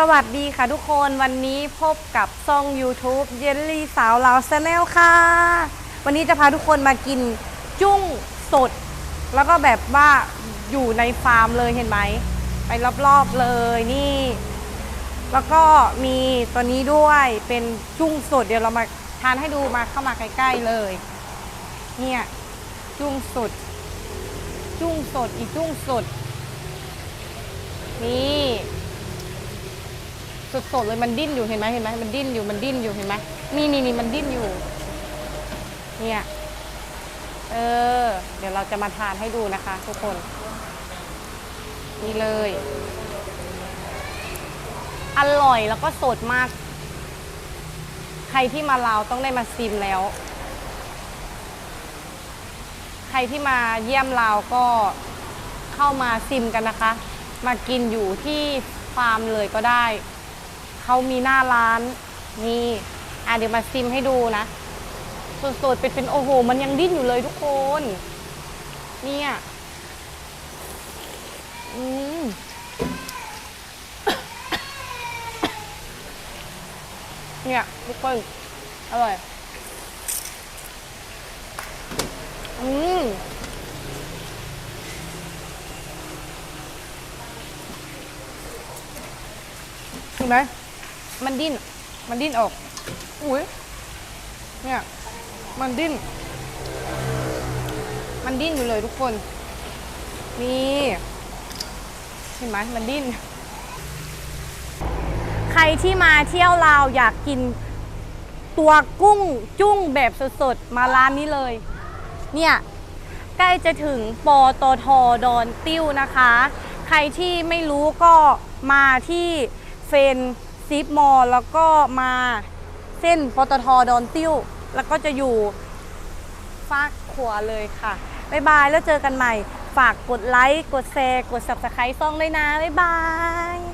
สวัสดีค่ะทุกคนวันนี้พบกับซ่อง YouTube เยลลี่สาวลาวแนลค่ะ วันนี้จะพาทุกคนมากินจุ้งสด แล้วก็แบบว่าอยู่ในฟาร์มเลยเห็นไหม ไปรอบๆเลยนี่ แล้วก็มีตัวนี้ด้วยเป็นจุ้งสด เดี๋ยวเรามาทานให้ดูมาเข้ามาใกล้ๆเลย เนี่ย จุ้งสด จุ้งสดอีกจุ้งสด นี่ สดๆเลยมันดิ้นอยู่เห็นไหมเห็นไหมมันดิ้นอยู่มันดิ้นอยู่เห็นไหมนี่นี่นี่มันดิ้นอยู่ เนี่ยเออ เดี๋ยวเราจะมาทานให้ดูนะคะ ทุกคน นี่เลย อร่อยแล้วก็สดมาก ใครที่มาลาวต้องได้มาซิมแล้ว ใครที่มาเยี่ยมลาวก็เข้ามาซิมกันนะคะ มากินอยู่ที่ฟาร์มเลยก็ได้ เขามีหน้าร้านนี่อะเดี๋ยวมาซิมให้ดูนะสดๆเป็นเป็นโอ้โห มันยังดิ้นอยู่เลยทุกคน เนี่ยอืมเนี่ยทุกคนอร่อย อืมเห็นไหม มันดิ้น มันดิ้นออก อุ้ยเนี่ย มันดิ้น มันดิ้นอยู่เลยทุกคน นี่เห็นไหมมันดิ้น ใครที่มาเที่ยวลาวอยากกินตัวกุ้งจุ้งแบบสดๆ มาร้านนี้เลย เนี่ย ใกล้จะถึงปอตทดอนติ้วนะคะ ใครที่ไม่รู้ก็มาที่เฟน ซีฟมอลแล้วก็มาเส้นปตทดอนติ้ว แล้วก็จะอยู่ฟากขวาเลยค่ะบ๊ายบายแล้วเจอกันใหม่ ฝากกดไลค์ กดแชร์ กด subscribe ซ่องด้วยนะบ๊ายบาย